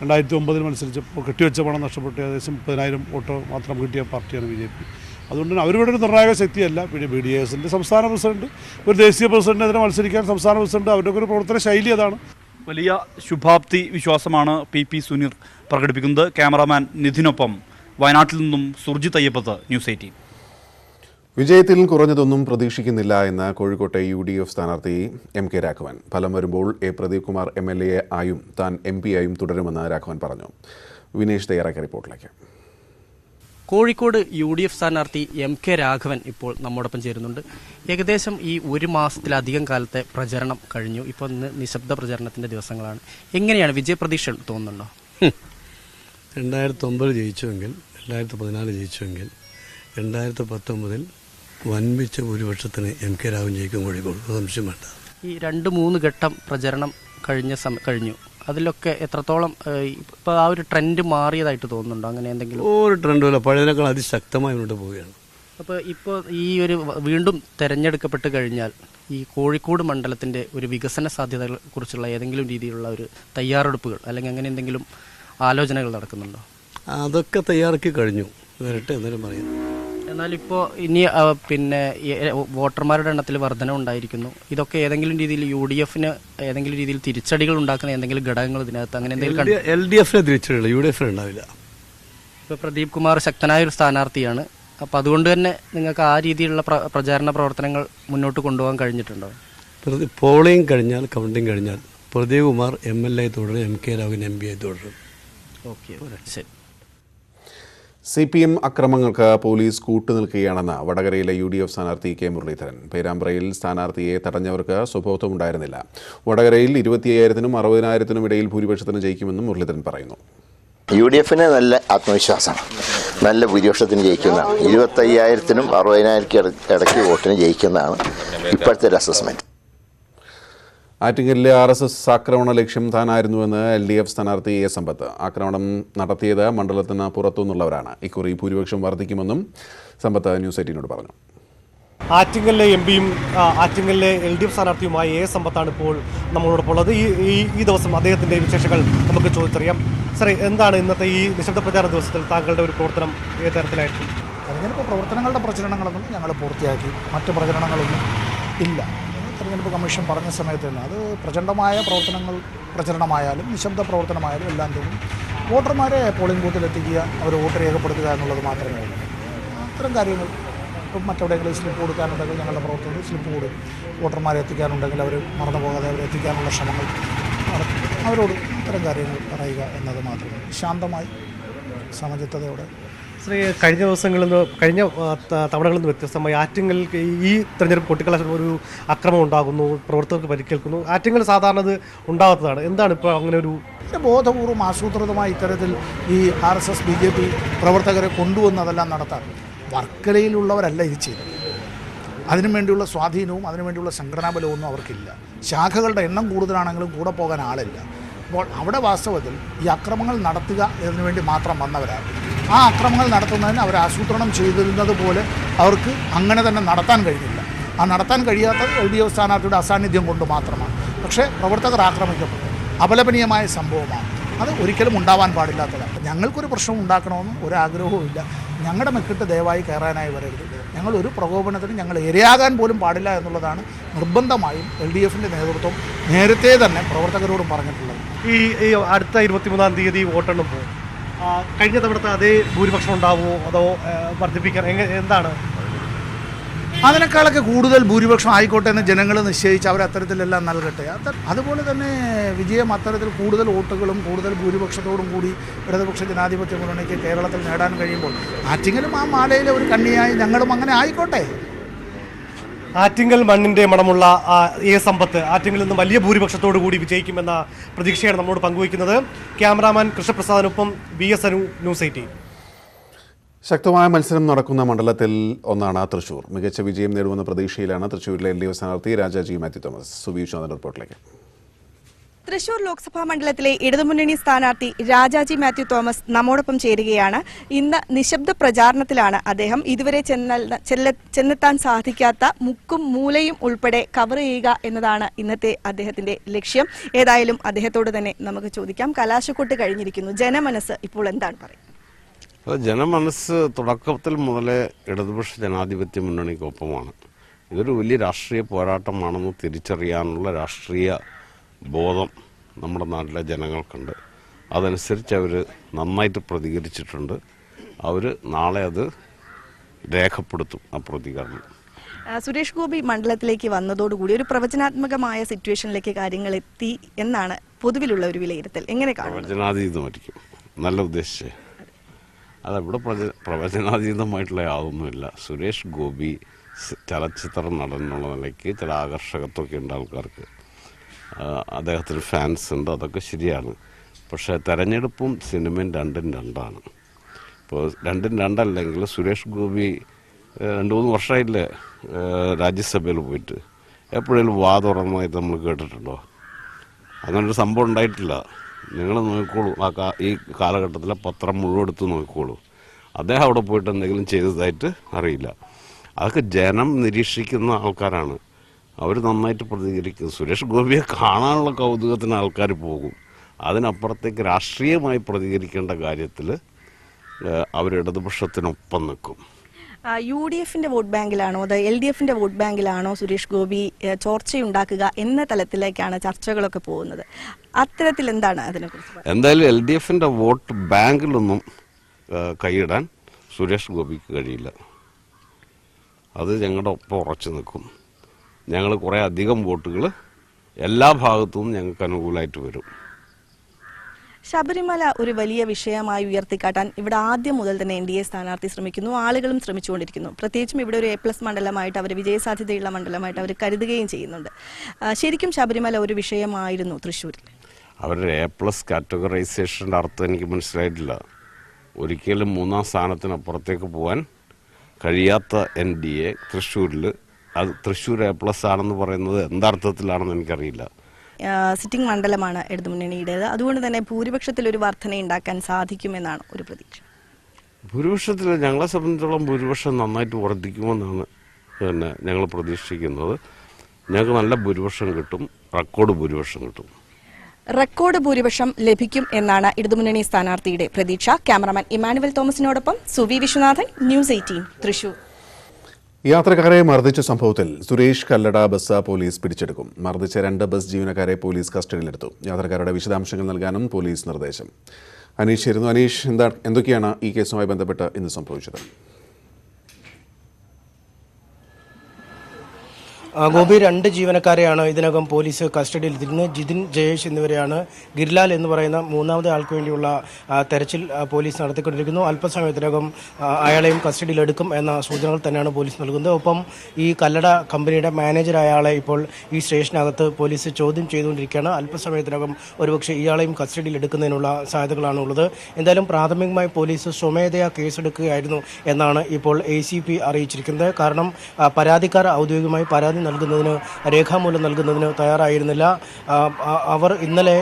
രണ്ടായിരത്തി ഒമ്പതിൽ മത്സരിച്ചപ്പോൾ കെട്ടിവെച്ച പണം നഷ്ടപ്പെട്ട് ഏകദേശം മുപ്പതിനായിരം വോട്ട് മാത്രം കിട്ടിയ പാർട്ടിയാണ് ബി ജെ പി. അതുകൊണ്ട് തന്നെ അവരിവിടെ ഒരു നിർണായക ശക്തിയല്ല. പിന്നെ ബി ഡി എസിന്റെ സംസ്ഥാന പ്രസിഡന്റ് ഒരു ദേശീയ പ്രസിഡന്റിനെതിരെ മത്സരിക്കാൻ സംസ്ഥാന പ്രസിഡന്റ് അവരുടെ ഒരു പ്രവർത്തന ശൈലി അതാണ്. വലിയ ശുഭാപ്തി വിശ്വാസമാണ് പി പി സുനീർ പ്രകടിപ്പിക്കുന്നത്. ക്യാമറാമാൻ നിധിനൊപ്പം വയനാട്ടിൽ നിന്നും സുർജിത് അയ്യപ്പത്ത് ന്യൂസ് എയ്റ്റീൻ. വിജയത്തിൽ കുറഞ്ഞതൊന്നും പ്രതീക്ഷിക്കുന്നില്ല എന്ന് കോഴിക്കോട്ടെ യു ഡി എഫ് സ്ഥാനാർത്ഥി എം കെ രാഘവൻ. ഫലം വരുമ്പോൾ A Pradeep Kumar M L A ആയും താൻ എം പി ആയും തുടരുമെന്ന് രാഘവൻ പറഞ്ഞു. വിനേഷ് തയ്യാറാക്കിയ റിപ്പോർട്ടിലേക്ക്. കോഴിക്കോട് യു ഡി എഫ് സ്ഥാനാർത്ഥി എം കെ രാഘവൻ ഇപ്പോൾ നമ്മോടൊപ്പം ചേരുന്നുണ്ട്. ഏകദേശം ഈ ഒരു മാസത്തിലധികം കാലത്തെ പ്രചരണം കഴിഞ്ഞു. ഇപ്പോൾ ഇന്ന് നിശബ്ദ പ്രചരണത്തിന്റെ ദിവസങ്ങളാണ്. എങ്ങനെയാണ് വിജയപ്രതീക്ഷ തോന്നുന്നുണ്ടോ? രണ്ടായിരത്തി ഒമ്പത് ജയിച്ചുവെങ്കിൽ രണ്ടായിരത്തി പതിനാല് ജയിച്ചുവെങ്കിൽ രണ്ടായിരത്തി പത്തൊമ്പതിൽ വൻപിച്ച ഭൂരിപക്ഷത്തിന് എം കെ രാഘവൻ ജയിക്കും കോഴിക്കോട്. സംശയം വേണ്ട. ഈ രണ്ട് മൂന്ന് ഘട്ടം പ്രചരണം കഴിഞ്ഞ കഴിഞ്ഞു. അതിലൊക്കെ എത്രത്തോളം ഇപ്പോൾ ആ ഒരു ട്രെൻഡ് മാറിയതായിട്ട് തോന്നുന്നുണ്ടോ? അങ്ങനെ എന്തെങ്കിലും? ഒരു ട്രെൻഡുമില്ല പഴയതിനേക്കാൾ അതിശക്തമായി മുന്നോട്ട് പോവുകയാണ്. അപ്പോൾ ഇപ്പോൾ ഈ ഒരു വീണ്ടും തെരഞ്ഞെടുക്കപ്പെട്ട് കഴിഞ്ഞാൽ ഈ കോഴിക്കോട് മണ്ഡലത്തിന്റെ ഒരു വികസന സാധ്യതകളെ കുറിച്ചുള്ള ഏതെങ്കിലും രീതിയിലുള്ള ഒരു തയ്യാറെടുപ്പുകൾ അല്ലെങ്കിൽ അങ്ങനെ എന്തെങ്കിലും ആലോചനകൾ നടക്കുന്നുണ്ടോ? അതൊക്കെ തയ്യാറാക്കി കഴിഞ്ഞു. വരട്ടെ എന്നാലും പറയുന്നു. എന്നാൽ ഇപ്പോൾ ഇനി പിന്നെ വോട്ടർമാരുടെ എണ്ണത്തിൽ വർധന ഉണ്ടായിരിക്കുന്നു. ഇതൊക്കെ ഏതെങ്കിലും രീതിയിൽ യു ഡി എഫിന് ഏതെങ്കിലും രീതിയിൽ തിരിച്ചടികൾ ഉണ്ടാക്കുന്ന എന്തെങ്കിലും ഘടകങ്ങൾ ഇതിനകത്ത് അങ്ങനെ എന്തെങ്കിലും എൽ ഡി എഫിന് തിരിച്ചടികൾ യു ഡി എഫിന് ഉണ്ടാവില്ല. ഇപ്പോൾ പ്രദീപ് കുമാർ ശക്തനായ ഒരു സ്ഥാനാർത്ഥിയാണ്. അപ്പോൾ അതുകൊണ്ട് തന്നെ നിങ്ങൾക്ക് ആ രീതിയിലുള്ള പ്രചാരണ പ്രവർത്തനങ്ങൾ മുന്നോട്ട് കൊണ്ടുപോകാൻ കഴിഞ്ഞിട്ടുണ്ടോ? പോളിംഗ് കഴിഞ്ഞാൽ കൗണ്ടിങ് കഴിഞ്ഞാൽ Pradeep Kumar M L A തുടരും M K Raghavan M P ആയി തുടരും. ഓക്കെ ശരി. സി പി എം അക്രമങ്ങൾക്ക് പോലീസ് കൂട്ടുനിൽക്കുകയാണെന്ന് വടകരയിലെ യു ഡി എഫ് സ്ഥാനാർത്ഥി കെ മുരളീധരൻ. പേരാമ്പ്രയിൽ സ്ഥാനാർത്ഥിയെ തടഞ്ഞവർക്ക് സ്വബോധമുണ്ടായിരുന്നില്ല വടകരയിൽ ഇരുപത്തിയ്യായിരത്തിനും അറുപതിനായിരത്തിനും ഇടയിൽ ഭൂരിപക്ഷത്തിന് ജയിക്കുമെന്നും മുരളീധരൻ പറയുന്നു. യു ഡി എഫിന് നല്ല ആത്മവിശ്വാസമാണ്. നല്ല ഭൂരിപക്ഷത്തിന് ജയിക്കുന്നതാണ്. ഇരുപത്തയ്യായിരത്തിനും അറുപതിനായിരത്തിനും ഇടയ്ക്ക് വോട്ടിന് ജയിക്കുന്നതാണ് ഇപ്പോഴത്തെ ഒരു അസസ്മെന്റ് ആറ്റിങ്ങലിലെ ആർ എസ് എസ് ആക്രമണ ലക്ഷ്യം താനായിരുന്നുവെന്ന് എൽ ഡി എഫ് സ്ഥാനാർത്ഥി എ സമ്പത്ത്. ആക്രമണം നടത്തിയത് മണ്ഡലത്തിന് പുറത്തുനിന്നുള്ളവരാണ്. ഇക്കുറി ഭൂരിപക്ഷം വർദ്ധിക്കുമെന്നും സമ്പത്ത് ന്യൂസ് എയ്റ്റീനോട് പറഞ്ഞു. ആറ്റിങ്ങലിലെ എം പിയും ആറ്റിങ്ങലിലെ എൽ ഡി എഫ് സ്ഥാനാർത്ഥിയുമായ എ സമ്പത്താണ് ഇപ്പോൾ നമ്മളോടൊപ്പം ഉള്ളത്. ഈ ഈ ഈ ദിവസം അദ്ദേഹത്തിന്റെ വിശേഷങ്ങൾ നമുക്ക് ചോദിച്ചറിയാം. സാറേ എന്താണ് ഇന്നത്തെ ഈ നിശബ്ദ പ്രചാരണ ദിവസത്തിൽ താങ്കളുടെ ഒരു പ്രവർത്തനം ഏത് തരത്തിലായിരിക്കും? തെരഞ്ഞെടുപ്പ് പ്രവർത്തനങ്ങളുടെ പ്രചരണങ്ങളൊന്നും ഞങ്ങൾ പൂർത്തിയാക്കി. മറ്റ് പ്രചരണങ്ങളൊന്നും ഇല്ല. തെരഞ്ഞെടുപ്പ് കമ്മീഷൻ പറഞ്ഞ സമയത്ത് തന്നെ അത് പ്രചണ്ഡമായ പ്രവർത്തനങ്ങൾ പ്രചരണമായാലും നിശബ്ദ പ്രവർത്തനമായാലും എല്ലാം തന്നെ. വോട്ടർമാരെ പോളിംഗ് ബൂത്തിലെത്തിക്കുക അവർ വോട്ട് രേഖപ്പെടുത്തുക എന്നുള്ളത് മാത്രമേ ഉള്ളൂ. അത്തരം കാര്യങ്ങൾ ഇപ്പം മറ്റെവിടെയെങ്കിലും സ്ലിപ്പ് കൊടുക്കാനുണ്ടെങ്കിൽ ഞങ്ങളുടെ പ്രവർത്തകർ സ്ലിപ്പ് കൊടുക്കും. വോട്ടർമാരെ എത്തിക്കാനുണ്ടെങ്കിൽ അവർ മറന്നു പോകാതെ അവരെ എത്തിക്കാനുള്ള ശ്രമങ്ങൾ നടത്തും. അവരോട് ഇത്തരം കാര്യങ്ങൾ പറയുക എന്നത് മാത്രമേ ശാന്തമായി സമചിത്തതയോടെ ശ്രീ കഴിഞ്ഞ ദിവസങ്ങളിൽ നിന്ന് കഴിഞ്ഞ തവണകളിൽ നിന്ന് വ്യത്യസ്തമായി ആറ്റിങ്ങൽ ഈ തെരഞ്ഞെടുപ്പ് കൊട്ടിക്കള ഒരു അക്രമം ഉണ്ടാകുന്നു പ്രവർത്തകർക്ക് പരിക്കേൽക്കുന്നു. ആറ്റിങ്ങൽ സാധാരണ ഇത് ഉണ്ടാകാത്തതാണ്. എന്താണ് ഇപ്പോൾ അങ്ങനെ ഒരു ബോധപൂർവം ബോധപൂർവം ആസൂത്രിതമായി ഇത്തരത്തിൽ ഈ R S S B J P പ്രവർത്തകരെ കൊണ്ടുവന്ന് അതെല്ലാം നടത്താൻ വർക്കലയിലുള്ളവരല്ല ഇത് ചെയ്തത്. അതിനു വേണ്ടിയുള്ള സ്വാധീനവും അതിനു വേണ്ടിയുള്ള സംഘടനാ ബലവും ഒന്നും അവർക്കില്ല. ശാഖകളുടെ എണ്ണം കൂടുതലാണെങ്കിലും കൂടെ പോകാൻ ആളില്ല. അപ്പോൾ അവിടെ വാസ്തവത്തിൽ ഈ അക്രമങ്ങൾ നടത്തുക എന്നതിനു വേണ്ടി മാത്രം വന്നവരാണ്. ആ അക്രമങ്ങൾ നടത്തുന്നതിന് അവർ ആസൂത്രണം ചെയ്തിരുന്നത് പോലെ അവർക്ക് അങ്ങനെ തന്നെ നടത്താൻ കഴിഞ്ഞില്ല. ആ നടത്താൻ കഴിയാത്ത എൽ ഡി എഫ് സ്ഥാനാർത്ഥിയുടെ അസാന്നിധ്യം കൊണ്ട് മാത്രമാണ്. പക്ഷേ പ്രവർത്തകർ ആക്രമിക്കപ്പെട്ടു. അപലപനീയമായ സംഭവമാണ്. അത് ഒരിക്കലും ഉണ്ടാവാൻ പാടില്ലാത്തതാണ്. ഞങ്ങൾക്കൊരു പ്രശ്നം ഉണ്ടാക്കണമെന്നും ഒരാഗ്രഹവും ഇല്ല ഞങ്ങളുടെ മെക്കിട്ട് ദയവായി കയറാനായി വരരുത്. ഞങ്ങൾ ഒരു പ്രകോപനത്തിന് ഞങ്ങൾ ഇരയാകാൻ പോലും പാടില്ല എന്നുള്ളതാണ് നിർബന്ധമായും എൽ ഡി എഫിന്റെ നേതൃത്വം നേരത്തെ തന്നെ പ്രവർത്തകരോടും പറഞ്ഞിട്ടുള്ളത്. ഈ ഈ അടുത്ത ഇരുപത്തിമൂന്നാം തീയതി വോട്ടെണ്ണുമ്പോൾ കഴിഞ്ഞ തവണത്തെ അതേ ഭൂരിപക്ഷം ഉണ്ടാവുമോ? അതോ വർദ്ധിപ്പിക്കാൻ എന്താണ്? അതിനേക്കാളൊക്കെ കൂടുതൽ ഭൂരിപക്ഷം ആയിക്കോട്ടെ എന്ന് ജനങ്ങൾ നിശ്ചയിച്ച് അവർ അത്തരത്തിലെല്ലാം നൽകട്ടെ. അത് അതുപോലെ തന്നെ വിജയം അത്തരത്തിൽ കൂടുതൽ വോട്ടുകളും കൂടുതൽ ഭൂരിപക്ഷത്തോടും കൂടി ഇടതുപക്ഷ ജനാധിപത്യ മുന്നണിക്ക് കേരളത്തിൽ നേടാൻ കഴിയുമ്പോൾ ആറ്റിങ്ങലും ആ മാലയിലെ ഒരു കണ്ണിയായി ഞങ്ങളും അങ്ങനെ ആയിക്കോട്ടെ. ആറ്റിങ്ങൽ മണ്ണിന്റെ മണമുള്ള എ സമ്പത്ത് ആറ്റിങ്ങിൽ നിന്ന് വലിയ ഭൂരിപക്ഷത്തോടു കൂടി വിജയിക്കുമെന്ന പ്രതീക്ഷയാണ് നമ്മോട് പങ്കുവയ്ക്കുന്നത്. Cameraman കൃഷ്ണപ്രസാദിനൊപ്പം B S Anu news eighteen. ശക്തമായ മത്സരം നടക്കുന്ന മണ്ഡലത്തിൽ ഒന്നാണ് തൃശൂർ. മികച്ച വിജയം നേടുമെന്ന പ്രതീക്ഷയിലാണ് തൃശൂരിലെ എൽ ഡി എഫ് സ്ഥാനാർത്ഥി രാജാജി മാത്യു തോമസ്. സുബീഷ് ചന്ദ്രൻ റിപ്പോർട്ടിലേക്ക്. തൃശൂർ ലോക്സഭാ മണ്ഡലത്തിലെ ഇടതുമുന്നണി സ്ഥാനാർത്ഥി രാജാജി മാത്യു തോമസ് നമ്മോടൊപ്പം ചേരുകയാണ്. ഇന്ന് നിശബ്ദ പ്രചാരണത്തിലാണ് അദ്ദേഹം. ഇതുവരെ ചെന്നെത്താൻ സാധിക്കാത്ത മുക്കും മൂലയും ഉൾപ്പെടെ കവർ ചെയ്യുക എന്നതാണ് ഇന്നത്തെ അദ്ദേഹത്തിന്റെ ലക്ഷ്യം. ഏതായാലും അദ്ദേഹത്തോട് തന്നെ നമുക്ക് ചോദിക്കാം. കലാശക്കൊട്ട് കഴിഞ്ഞിരിക്കുന്നു. ജനമനസ് ഇപ്പോൾ എന്താണ് പറയുന്നത്? ജനമനസ്സ് തുടക്കത്തിൽ മുതലേ ഇടതുപക്ഷ ജനാധിപത്യ മുന്നണിക്കൊപ്പമാണ്. ഇതൊരു വലിയ രാഷ്ട്രീയ പോരാട്ടമാണെന്ന് തിരിച്ചറിയാനുള്ള രാഷ്ട്രീയ ബോധം നമ്മുടെ നാട്ടിലെ ജനങ്ങൾക്കുണ്ട്. അതനുസരിച്ച് അവർ നന്നായിട്ട് പ്രതികരിച്ചിട്ടുണ്ട്. അവർ നാളെ അത് രേഖപ്പെടുത്തും ആ പ്രതികരണം. സുരേഷ് ഗോപി മണ്ഡലത്തിലേക്ക് വന്നതോടുകൂടി ഒരു പ്രവചനാത്മകമായ സിറ്റുവേഷനിലേക്ക് കാര്യങ്ങൾ എത്തി എന്നാണ് പൊതുവിലുള്ള ഒരു വിലയിരുത്തൽ. എങ്ങനെ കാണും പ്രവചനാതീതമായിരിക്കും. നല്ല ഉദ്ദേശിച്ചേ. അതവിടെ പ്രച പ്രവചനാതീതമായിട്ടുള്ള യാതൊന്നുമില്ല. സുരേഷ് ഗോപി ചലച്ചിത്ര നടൻ എന്നുള്ള നിലയ്ക്ക് ചില ആകർഷകത്വമൊക്കെ ഉണ്ട് ആൾക്കാർക്ക്. അദ്ദേഹത്തിന് ഫാൻസ് ഉണ്ട് അതൊക്കെ ശരിയാണ്. പക്ഷേ തെരഞ്ഞെടുപ്പും സിനിമയും രണ്ടും രണ്ടാണ്. ഇപ്പോൾ രണ്ടും രണ്ടല്ലെങ്കിൽ സുരേഷ് ഗോപി രണ്ട് മൂന്ന് വർഷമായില്ലേ രാജ്യസഭയിൽ പോയിട്ട്. എപ്പോഴേലും വാ തുറന്നതായിട്ട് നമ്മൾ കേട്ടിട്ടുണ്ടോ? അങ്ങനൊരു സംഭവം ഉണ്ടായിട്ടില്ല. നിങ്ങൾ നോക്കിക്കോളൂ. ആ ഈ കാലഘട്ടത്തിലെ പത്രം മുഴുവൻ എടുത്ത് നോക്കിക്കോളൂ. അദ്ദേഹം അവിടെ പോയിട്ട് എന്തെങ്കിലും ചെയ്തതായിട്ട് അറിയില്ല. അതൊക്കെ ജനം നിരീക്ഷിക്കുന്ന ആൾക്കാരാണ്. അവർ നന്നായിട്ട് പ്രതികരിക്കും സുരേഷ് ഗോപിയെ കാണാനുള്ള കൗതുകത്തിന് ആൾക്കാർ പോകും. അതിനപ്പുറത്തേക്ക് രാഷ്ട്രീയമായി പ്രതികരിക്കേണ്ട കാര്യത്തിൽ അവരിടതുപക്ഷത്തിനൊപ്പം നിൽക്കും. യു ഡി എഫിന്റെ വോട്ട് ബാങ്കിലാണോ അത് എൽ ഡി എഫിന്റെ വോട്ട് ബാങ്കിലാണോ സുരേഷ് ഗോപി ചോർച്ചയുണ്ടാക്കുക എന്ന തലത്തിലേക്കാണ് ചർച്ചകളൊക്കെ പോകുന്നത്? അത്തരത്തിൽ എന്താണ് അതിനെക്കുറിച്ച്? എന്തായാലും എൽ ഡി എഫിന്റെ വോട്ട് ബാങ്കിലൊന്നും കൈയിടാൻ സുരേഷ് ഗോപിക്ക് കഴിയില്ല. അത് ഞങ്ങളുടെ ഒപ്പം ഉറച്ചു നിൽക്കും. ഞങ്ങൾ കുറേ അധികം വോട്ടുകൾ എല്ലാ ഭാഗത്തും ഞങ്ങൾക്ക് അനുകൂലമായിട്ട് വരും. ശബരിമല ഒരു വലിയ വിഷയമായി ഉയർത്തിക്കാട്ടാൻ ഇവിടെ ആദ്യം മുതൽ തന്നെ എൻ ഡി എ സ്ഥാനാർത്ഥി ശ്രമിക്കുന്നു. ആളുകളും ശ്രമിച്ചുകൊണ്ടിരിക്കുന്നു. പ്രത്യേകിച്ചും ഇവിടെ ഒരു എ പ്ലസ് മണ്ഡലമായിട്ട് അവർ വിജയസാധ്യതയുള്ള മണ്ഡലമായിട്ട് അവർ കരുതുകയും ചെയ്യുന്നുണ്ട്. ശരിക്കും ശബരിമല ഒരു വിഷയമായിരുന്നു തൃശ്ശൂരിൽ? അവരുടെ എ പ്ലസ് കാറ്റഗറൈസേഷന്റെ അർത്ഥം എനിക്ക് മനസ്സിലായിട്ടില്ല. ഒരിക്കലും മൂന്നാം സ്ഥാനത്തിനപ്പുറത്തേക്ക് പോകാൻ കഴിയാത്ത എൻ ഡി എ തൃശ്ശൂരിൽ അത് തൃശ്ശൂർ എ പ്ലസ് ആണെന്ന് പറയുന്നത് എന്തർത്ഥത്തിലാണെന്ന് എനിക്കറിയില്ല. സിറ്റിംഗ് മണ്ഡലമാണ് ഇടതുമുന്നണിയുടേത് അതുകൊണ്ട് തന്നെ ഭൂരിപക്ഷത്തിൽ ഒരു വർധന ഉണ്ടാക്കാൻ സാധിക്കുമെന്നാണ് ഒരു പ്രതീക്ഷ. ഭൂരിപക്ഷത്തിൽ ഞങ്ങളെ സംബന്ധിച്ചോളം ഭൂരിപക്ഷം നന്നായിട്ട് വർദ്ധിക്കുമെന്നാണ് പിന്നെ ഞങ്ങൾ പ്രതീക്ഷിക്കുന്നത്. ഞങ്ങൾക്ക് നല്ല ഭൂരിപക്ഷം കിട്ടും റെക്കോർഡ് ഭൂരിപക്ഷം കിട്ടും. റെക്കോർഡ് ഭൂരിപക്ഷം ലഭിക്കും എന്നാണ് ഇടതുമുന്നണി സ്ഥാനാർത്ഥിയുടെ പ്രതീക്ഷ. ക്യാമറമാൻ ഇമാനുവൽ തോമസിനോടൊപ്പം സുവി വിശ്വനാഥൻ ന്യൂസ് എയ്റ്റീൻ തൃശൂർ. യാത്രക്കാരെ മർദ്ദിച്ച സംഭവത്തിൽ സുരേഷ് കല്ലട ബസ് പോലീസ് പിടിച്ചെടുക്കും. മർദ്ദിച്ച രണ്ട് ബസ് ജീവനക്കാരെ പോലീസ് കസ്റ്റഡിയിലെടുത്തു. യാത്രക്കാരുടെ വിശദാംശങ്ങൾ നൽകാനും പോലീസ് നിർദ്ദേശം. അനീഷ് ആയിരുന്നു. അനീഷ് എന്താ എന്തൊക്കെയാണ് ഈ കേസുമായി ബന്ധപ്പെട്ട് ഇന്ന് സംഭവിച്ചത്? ഗോപി രണ്ട് ജീവനക്കാരെയാണ് ഇതിനകം പോലീസ് കസ്റ്റഡിയിൽ എടുത്തിരുന്നത് ജിതിൻ ജയേഷ് എന്നിവരെയാണ് ഗിർലാൽ എന്ന് പറയുന്ന മൂന്നാമത്തെ ആൾക്ക് വേണ്ടിയുള്ള തെരച്ചിൽ പോലീസ് നടത്തിക്കൊണ്ടിരിക്കുന്നു. അല്പസമയത്തിനകം അയാളെയും കസ്റ്റഡിയിലെടുക്കും എന്ന സൂചനകൾ തന്നെയാണ് പോലീസ് നൽകുന്നത്. ഒപ്പം ഈ കല്ലട കമ്പനിയുടെ മാനേജറായ ആളെ ഇപ്പോൾ ഈ സ്റ്റേഷനകത്ത് പോലീസ് ചോദ്യം ചെയ്തുകൊണ്ടിരിക്കുകയാണ്. അല്പസമയത്തിനകം ഒരുപക്ഷെ ഇയാളെയും കസ്റ്റഡിയിലെടുക്കുന്നതിനുള്ള സാധ്യതകളാണ് ഉള്ളത് എന്തായാലും പ്രാഥമികമായി പോലീസ് സ്വമേധയാ കേസെടുക്കുകയായിരുന്നു എന്നാണ് ഇപ്പോൾ എ അറിയിച്ചിരിക്കുന്നത്. കാരണം പരാതിക്കാർ ഔദ്യോഗികമായി പരാതി നൽകുന്നതിന് രേഖാമൂലം നൽകുന്നതിന് തയ്യാറായിരുന്നില്ല. അവർ ഇന്നലെ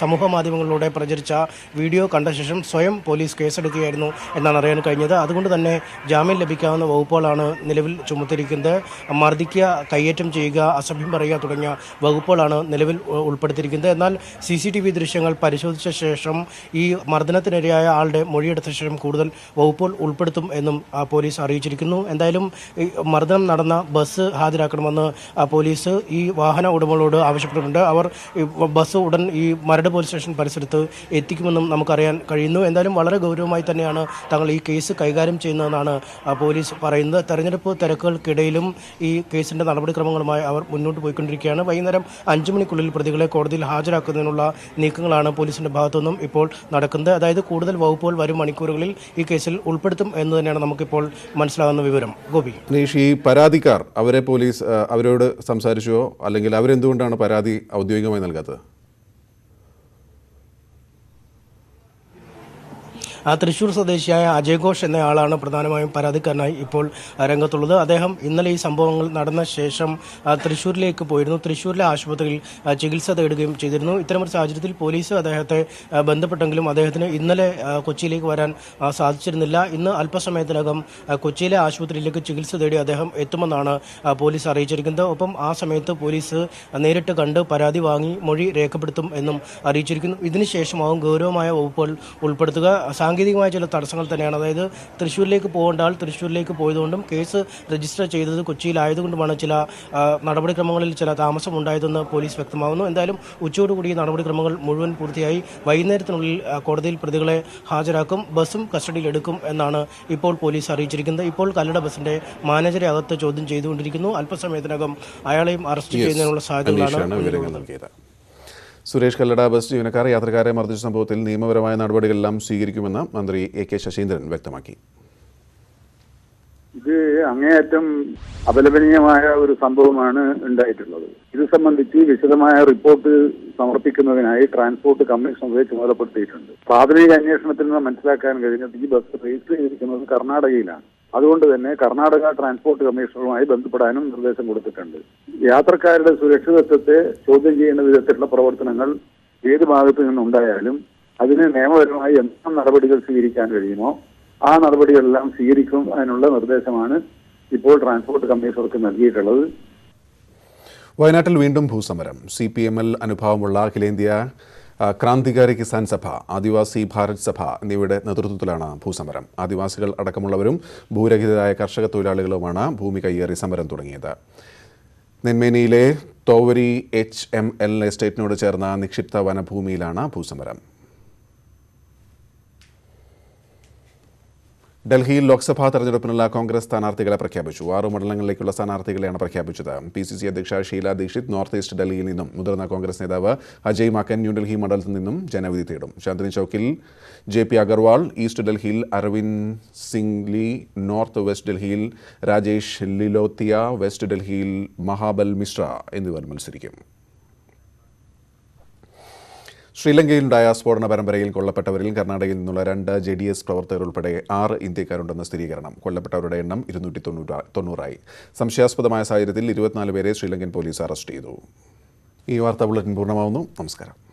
സമൂഹ മാധ്യമങ്ങളിലൂടെ പ്രചരിച്ച വീഡിയോ കണ്ട ശേഷം സ്വയം പോലീസ് കേസെടുക്കുകയായിരുന്നു എന്നാണ് അറിയാൻ കഴിഞ്ഞത്. അതുകൊണ്ട് തന്നെ ജാമ്യം ലഭിക്കാവുന്ന വകുപ്പുകളാണ് നിലവിൽ ചുമത്തിയിരിക്കുന്നത് മർദ്ദിക്കുക കയ്യേറ്റം ചെയ്യുക അസഭ്യം പറയുക തുടങ്ങിയ വകുപ്പുകളാണ് നിലവിൽ ഉൾപ്പെടുത്തിയിരിക്കുന്നത്. എന്നാൽ സി സി ടി വി ദൃശ്യങ്ങൾ പരിശോധിച്ച ശേഷം ഈ മർദ്ദനത്തിനിരയായ ആളുടെ മൊഴിയെടുത്ത ശേഷം കൂടുതൽ വകുപ്പുകൾ ഉൾപ്പെടുത്തും എന്നും പോലീസ് അറിയിച്ചിരിക്കുന്നു. എന്തായാലും മർദ്ദനം നടന്ന ബസ് ഹാജരാക്കണമെന്ന് ആ, പോലീസ് ഈ വാഹന ഉടമകളോട് ആവശ്യപ്പെട്ടിട്ടുണ്ട്. അവർ ബസ് ഉടൻ ഈ മരട് പോലീസ് സ്റ്റേഷൻ പരിസരത്ത് എത്തിക്കുമെന്നും നമുക്കറിയാൻ കഴിയുന്നു. എന്തായാലും വളരെ ഗൗരവമായി തന്നെയാണ് തങ്ങൾ ഈ കേസ് കൈകാര്യം ചെയ്യുന്നതെന്നാണ് പോലീസ് പറയുന്നത്. തെരഞ്ഞെടുപ്പ് തിരക്കുകൾക്കിടയിലും ഈ കേസിന്റെ നടപടിക്രമങ്ങളുമായി അവർ മുന്നോട്ട് പോയിക്കൊണ്ടിരിക്കുകയാണ്. വൈകുന്നേരം അഞ്ചു മണിക്കുള്ളിൽ പ്രതികളെ കോടതിയിൽ ഹാജരാക്കുന്നതിനുള്ള നീക്കങ്ങളാണ് പോലീസിന്റെ ഭാഗത്തുനിന്നും ഇപ്പോൾ നടക്കുന്നത്. അതായത് കൂടുതൽ വകുപ്പുകൾ വരും മണിക്കൂറുകളിൽ ഈ കേസിൽ ഉൾപ്പെടുത്തും എന്ന് തന്നെയാണ് നമുക്കിപ്പോൾ മനസ്സിലാകുന്ന വിവരം. ഗോപി. ഈ പരാതിക്കാർ അവരെ പോലീസ് അവരോട് സംസാരിച്ചോ അല്ലെങ്കിൽ അവരെന്തുകൊണ്ടാണ് പരാതി ഔദ്യോഗികമായി നൽകാത്തത്? ആ തൃശ്ശൂർ സ്വദേശിയായ അജയഘോഷ് എന്നയാളാണ് പ്രധാനമായും പരാതിക്കാരനായി ഇപ്പോൾ രംഗത്തുള്ളത്. അദ്ദേഹം ഇന്നലെ ഈ സംഭവങ്ങൾ നടന്ന ശേഷം തൃശ്ശൂരിലേക്ക് പോയിരുന്നു. തൃശ്ശൂരിലെ ആശുപത്രിയിൽ ചികിത്സ തേടുകയും ചെയ്തിരുന്നു. ഇത്തരമൊരു സാഹചര്യത്തിൽ പോലീസ് അദ്ദേഹത്തെ ബന്ധപ്പെട്ടെങ്കിലും അദ്ദേഹത്തിന് ഇന്നലെ കൊച്ചിയിലേക്ക് വരാൻ സാധിച്ചിരുന്നില്ല. ഇന്ന് അല്പസമയത്തിനകം കൊച്ചിയിലെ ആശുപത്രിയിലേക്ക് ചികിത്സ തേടി അദ്ദേഹം എത്തുമെന്നാണ് പോലീസ് അറിയിച്ചിരിക്കുന്നത്. ഒപ്പം ആ സമയത്ത് പോലീസ് നേരിട്ട് കണ്ട് പരാതി വാങ്ങി മൊഴി രേഖപ്പെടുത്തും എന്നും അറിയിച്ചിരിക്കുന്നു. ഇതിനുശേഷമാവും ഗൗരവമായ വകുപ്പുകൾ ഉൾപ്പെടുത്തുക. സാങ്കേതികമായ ചില തടസ്സങ്ങൾ തന്നെയാണ്. അതായത് തൃശ്ശൂരിലേക്ക് പോകേണ്ട ആൾ തൃശ്ശൂരിലേക്ക് പോയതുകൊണ്ടും കേസ് രജിസ്റ്റർ ചെയ്തത് കൊച്ചിയിലായതുകൊണ്ടുമാണ് ചില നടപടിക്രമങ്ങളിൽ ചില താമസം ഉണ്ടായതെന്ന് പോലീസ് വ്യക്തമാകുന്നു എന്തായാലും ഉച്ചയോടുകൂടി കൂടി നടപടിക്രമങ്ങൾ മുഴുവൻ പൂർത്തിയായി വൈകുന്നേരത്തിനുള്ളിൽ കോടതിയിൽ പ്രതികളെ ഹാജരാക്കും ബസ്സും കസ്റ്റഡിയിലെടുക്കും എന്നാണ് ഇപ്പോൾ പോലീസ് അറിയിച്ചിരിക്കുന്നത്. ഇപ്പോൾ കല്ലട ബസ്സിന്റെ മാനേജറെ അകത്ത് ചോദ്യം ചെയ്തുകൊണ്ടിരിക്കുന്നു. അല്പസമയത്തിനകം അയാളെയും അറസ്റ്റ് ചെയ്യുന്നതിനുള്ള സാധ്യതകളാണ് വിവരങ്ങൾ നൽകിയത്. സുരേഷ് കല്ലട ബസ് ജീവനക്കാർ യാത്രക്കാരെ മർദ്ദിച്ച സംഭവത്തിൽ നിയമപരമായ നടപടികളെല്ലാം സ്വീകരിക്കുമെന്ന് മന്ത്രി എ കെ ശശീന്ദ്രൻ വ്യക്തമാക്കി. ഇത് അങ്ങേയറ്റം അപലപനീയമായ ഒരു സംഭവമാണ് ഉണ്ടായിട്ടുള്ളത്. ഇത് സംബന്ധിച്ച് വിശദമായ റിപ്പോർട്ട് സമർപ്പിക്കുന്നതിനായി ട്രാൻസ്പോർട്ട് കമ്മീഷണറെ ചുമതലപ്പെടുത്തിയിട്ടുണ്ട്. പ്രാഥമിക അന്വേഷണത്തിൽ നിന്ന് മനസ്സിലാക്കാൻ കഴിഞ്ഞത് ഈ ബസ് രജിസ്റ്റർ ചെയ്തിരിക്കുന്നത് കർണാടകയിലാണ്. അതുകൊണ്ട് തന്നെ കർണാടക ട്രാൻസ്പോർട്ട് കമ്മീഷണറുമായി ബന്ധപ്പെടാനും നിർദ്ദേശം കൊടുത്തിട്ടുണ്ട്. യാത്രക്കാരുടെ സുരക്ഷിതത്വത്തെ ചോദ്യം ചെയ്യുന്ന വിധത്തിലുള്ള പ്രവർത്തനങ്ങൾ ഏത് ഭാഗത്തു നിന്നുണ്ടായാലും അതിന് നിയമപരമായി എന്തെല്ലാം നടപടികൾ സ്വീകരിക്കാൻ കഴിയുമോ ആ നടപടികളെല്ലാം സ്വീകരിക്കും അതിനുള്ള നിർദ്ദേശമാണ് ഇപ്പോൾ ട്രാൻസ്പോർട്ട് കമ്മീഷണർക്ക് നൽകിയിട്ടുള്ളത്. വയനാട്ടിൽ വീണ്ടും ഭൂസമരം. സി പി എം എൽ അനുഭാവമുള്ള അഖിലേന്ത്യാ ക്രാന്തികാരി കിസാൻ സഭ ആദിവാസി ഭാരത് സഭ എന്നിവയുടെ നേതൃത്വത്തിലാണ് ഭൂസമരം. ആദിവാസികൾ അടക്കമുള്ളവരും ഭൂരഹിതരായ കർഷക തൊഴിലാളികളുമാണ് ഭൂമി കയ്യേറി സമരം തുടങ്ങിയത്. നെന്മേനിയിലെ തോവരി എച്ച് എം എൽ എസ്റ്റേറ്റിനോട് ചേർന്ന നിക്ഷിപ്ത വനഭൂമിയിലാണ് ഭൂസമരം. ഡൽഹിയിൽ ലോക്സഭാ തെരഞ്ഞെടുപ്പിനുള്ള കോൺഗ്രസ് സ്ഥാനാർത്ഥികളെ പ്രഖ്യാപിച്ചു. ആറു മണ്ഡലങ്ങളിലേക്കുള്ള സ്ഥാനാർത്ഥികളെയാണ് പ്രഖ്യാപിച്ചത്. പി സി സി അധ്യക്ഷ ഷീല ദീക്ഷിത് നോർത്ത് ഈസ്റ്റ് ഡൽഹിയിൽ നിന്നും. മുതിർന്ന കോൺഗ്രസ് നേതാവ് അജയ് മാക്കൻ ന്യൂഡൽഹി മണ്ഡലത്തിൽ നിന്നും ജനവിധി തേടും. ചാന്ദിനി ചൌക്കിൽ ജെ പി അഗർവാൾ ഈസ്റ്റ് ഡൽഹിയിൽ അരവിന്ദ് സിംഗ്ലി നോർത്ത് വെസ്റ്റ് ഡൽഹിയിൽ രാജേഷ് ലിലോത്തിയ വെസ്റ്റ് ഡൽഹിയിൽ മഹാബൽ മിശ്ര എന്നിവർ മത്സരിക്കും. ശ്രീലങ്കയിലുണ്ടായ സ്ഫോടന പരമ്പരയിൽ കൊല്ലപ്പെട്ടവരിൽ കർണാടകയിൽ നിന്നുള്ള രണ്ട് ജെ ഡി എസ് പ്രവർത്തകർ ഉൾപ്പെടെ ആറ് ഇന്ത്യക്കാരുണ്ടെന്ന സ്ഥിരീകരണം. കൊല്ലപ്പെട്ടവരുടെ എണ്ണം ഇരുന്നൂറ്റി തൊണ്ണൂറായി. സംശയാസ്പദമായ സാഹചര്യത്തിൽ ഇരുപത്തിനാല് പേരെ ശ്രീലങ്കൻ പോലീസ് അറസ്റ്റ് ചെയ്തു. ഈ വാർത്താ ബുള്ളറ്റിൻ പൂർണമാവുന്നു. നമസ്കാരം.